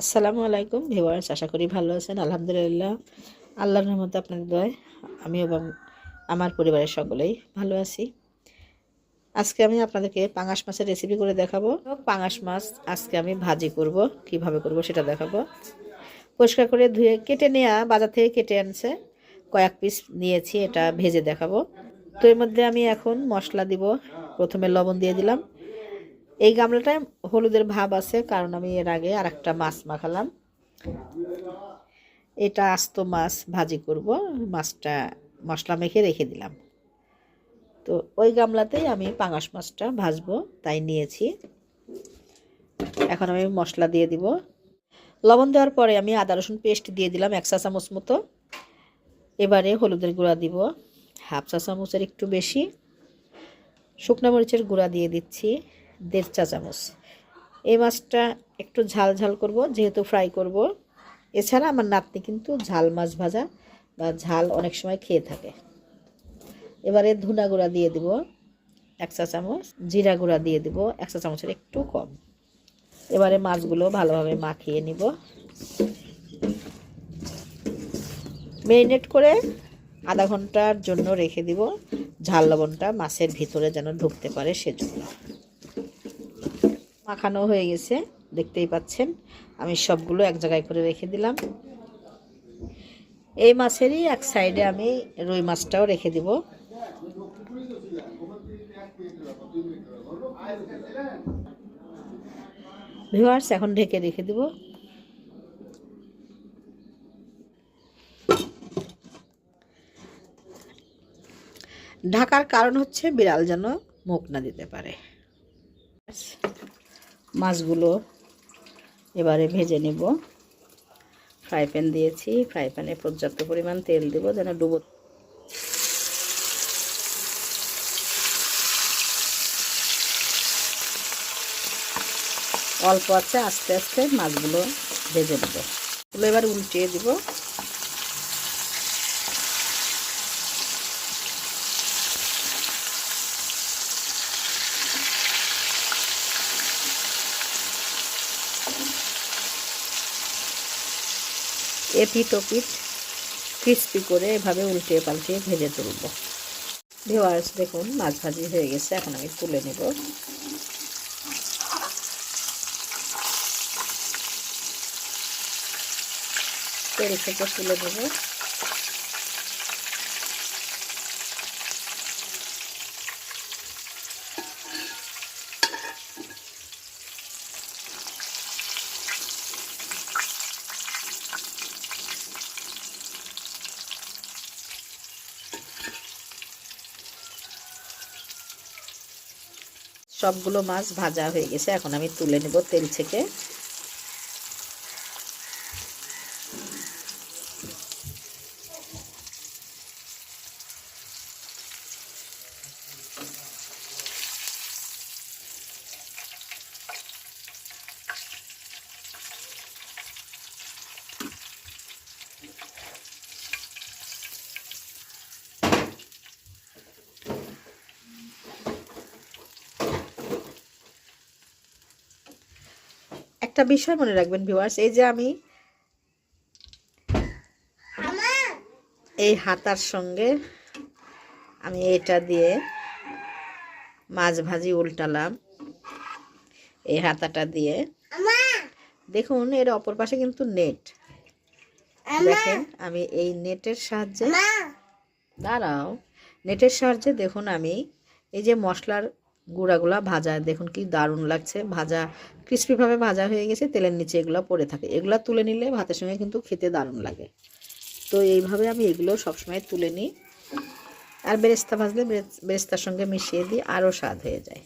আসসালামু আলাইকুম ভিউয়ার্স, আশা করি ভালো আছেন, আলহামদুলিল্লাহ। আল্লাহর রহমতে আপনাদের দয় আমি এবং আমার পরিবারের সকলেই ভালো আছি। আজকে আমি আপনাদেরকে পাঙাশ মাছের রেসিপি করে দেখাবো। পাঙাশ মাছ আজকে আমি ভাজি করব, কীভাবে করব সেটা দেখাবো। পরিষ্কার করে ধুয়ে কেটে নেওয়া বাজার থেকে কেটে আনছে। কয়েক পিস নিয়েছি, এটা ভেজে দেখাবো। তো এর মধ্যে আমি এখন মশলা দিব। প্রথমে লবণ দিয়ে দিলাম। এই গামলাটায় হলুদের ভাব আছে, কারণ আমি এর আগে আর একটা মাছ মাখালাম। এটা আস্ত মাছ ভাজি করব, মাছটা মশলা মেখে রেখে দিলাম। তো ওই গামলাতেই আমি পাঙাশ মাছটা ভাজবো, তাই নিয়েছি। এখন আমি মশলা দিয়ে দিব। লবণ দেওয়ার পরে আমি আদা, রসুন পেস্ট দিয়ে দিলাম এক চা চামচ মতো। এবারে হলুদের গুঁড়া দিব, হাফ চা চামচের একটু বেশি। শুকনো মরিচের গুঁড়া দিয়ে দিচ্ছি। দেড় চা চামচ। এই মাছটা একটু ঝাল ঝাল করব, যেহেতু ফ্রাই করব। এছাড়া আমার নাতনি কিন্তু ঝাল মাছ ভাজা বা ঝাল অনেক সময় খেয়ে থাকে। এবারে ধুনা গুঁড়া দিয়ে দিব, এক চা চামচ। জিরা গুঁড়া দিয়ে দিব, এক চা চামচের একটু কম। এবারে মাছগুলো ভালোভাবে মাখিয়ে নিব। মেরিনেট করে আধা ঘণ্টার জন্য রেখে দিব। ঝাল লবণটা মাছের ভিতরে যেন ঢুকতে পারে সেজন্য। মাখানো হয়ে গেছে, দেখতেই পাচ্ছেন। আমি সবগুলো এক জায়গায় করে রেখে দিলাম। এই মাছেরই এক সাইডে আমি রুই মাছটাও রেখে দিব। ভিউয়ার্স, এখন ঢেকে রেখে দিব। ঢাকার কারণ হচ্ছে বিড়াল যেন মুখ না দিতে পারে। মাছগুলো এবারে ভেজে নেব। ফ্রাই প্যান দিয়েছি। ফ্রাই প্যানে পর্যাপ্ত পরিমাণ তেল দেব যেন ডুবো। অল্প আছে, আস্তে আস্তে মাছগুলো ভেজে নেব। এগুলো এবার উল্টিয়ে দিব। এপিট ওপিট ক্রিস্পি করে এভাবে উল্টে পাল্টিয়ে ভেজে তুলব। ভিওয়ার্স দেখুন, মাছ ভাজি হয়ে গেছে, এখন আমি তুলে নেব। তেল থেকে তুলে নেব। সবগুলো মাছ ভাজা হয়ে গেছে। এখন আমি তুলে নেব তেল থেকে। একটা বিষয় মনে রাখবেন ভিউয়ার্স এই যে আমি এই হাতার সঙ্গে আমি এটা দিয়ে মাছ ভাজি উল্টালাম। এই হাতাটা দিয়ে। দেখুন, এর অপর পাশে কিন্তু নেট দেখেন, আমি এই নেটের সাহায্যে দাঁড়াও। নেটের সাহায্যে দেখুন আমি এই যে মশলার গুঁড়াগুলা ভাজা, দেখুন কি দারুণ লাগছে। ভাজা ক্রিস্পিভাবে ভাজা হয়ে গেছে, তেলের নিচে এগুলো পড়ে থাকে। এগুলো তুলে নিলে ভাতের সঙ্গে কিন্তু খেতে দারুণ লাগে। তো এইভাবে আমি এগুলো সবসময় তুলে নিই। আর বেরেস্তা ভাজলে বেরেস্তার সঙ্গে মিশিয়ে দিই, আরও স্বাদ হয়ে যায়।